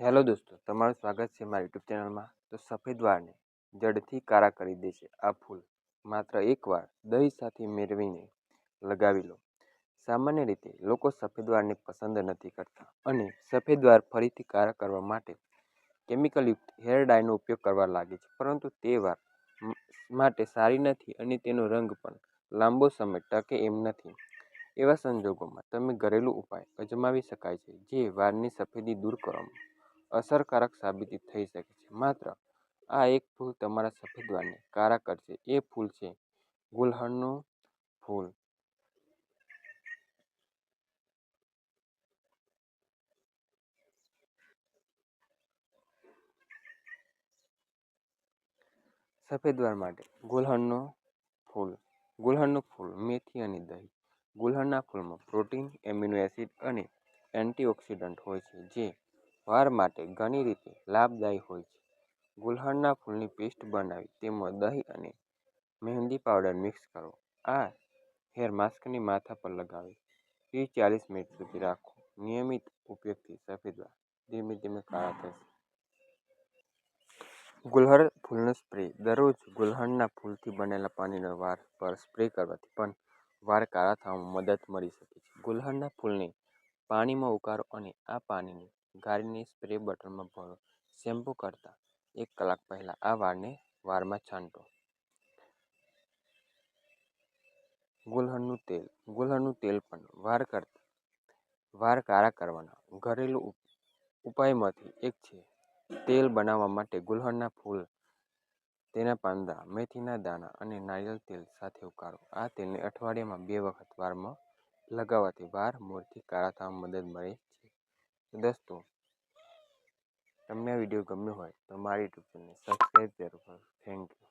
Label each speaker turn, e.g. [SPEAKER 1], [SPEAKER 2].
[SPEAKER 1] Hello દોસ્તો, તમારું સ્વાગત છે મારી યુટ્યુબ ચેનલમાં. તો સફેદ વાળને જડથી કારા કરી દેશે આ ફૂલ. માત્ર એકવાર દહીં સાથે મેળવીને લગાવી લો. સામાન્ય રીતે લોકો સફેદ વાળને પસંદ નથી કરતા અને સફેદ વાળ ફરીથી કારા કરવા માટે કેમિકલયુક્ત હેર ડાયનો ઉપયોગ કરવા લાગે છે. પરંતુ તે વાર માટે સારી નથી અને તેનો રંગ પણ લાંબો સમય ટકે એમ નથી. એવા સંજોગોમાં તમે ઘરેલું ઉપાય અજમાવી શકાય છે જે વાળની સફેદી દૂર કરવામાં અસરકારક સાબિત થઈ શકે છે. માત્ર આ એક ફૂલ તમારા સફેદ વાળને કાળા કરશે. એ ફૂલ છે ગુલહણનું ફૂલ. સફેદ વાળ માટે ગુલહણનું ફૂલ. ગુલહણનું ફૂલ મેથી અને દહીં. ગુલહણના ફૂલમાં પ્રોટીન, એમિનો એસિડ અને એન્ટીઓક્સિડન્ટ હોય છે, જે વાળ માટે ઘણી રીતે લાભદાયી હોય છે. ગુલહણના ફૂલની પેસ્ટ બનાવી, તેમાં દહીં અને મહેંદી પાવડર મિક્સ કરો. આ હેર માસ્કને માથા પર લગાવી, ત્રીસ ચાલીસ મિનિટ સુધી રાખો. નિયમિત ઉપયોગથી સફેદ વાળ ધીમે ધીમે કાળા થશે. ગુલહળ ફૂલનો સ્પ્રે. દરરોજ ગુલહળના ફૂલથી બનેલા પાણીનો વાળ પર સ્પ્રે કરવાથી પણ વાળ કાળા થવામાં મદદ મળી શકે છે. ગુલહળના ફૂલને પાણીમાં ઉકાળો અને આ પાણીને ગાળીને સ્પ્રે બોટલમાં ભરો શેમ્પૂ કરતાં એક કલાક પહેલાં આ વાળને વાળમાં છાંટો. ગુલહણનું તેલ. ગુલહણનું તેલ પણ વાળ કરતા વાળ કાળા કરવાના. ઘરેલું ઉપાયમાંથી એક છે. તેલ બનાવવા માટે ગુલહણના ફૂલ, તેના પાંદડા, મેથીના દાણા અને નારિયેળ તેલ સાથે ઉકાળો. આ તેલને અઠવાડિયામાં બે વખત વારમાં લગાવવાથી વાળ મૂળથી કાળા થવામાં મદદ મળે દોસ્તો તમને આ વીડિયો ગમ્યો હોય તો મારી યુટ્યુબ ચેનલને સબસ્ક્રાઈબ થેન્ક કરો.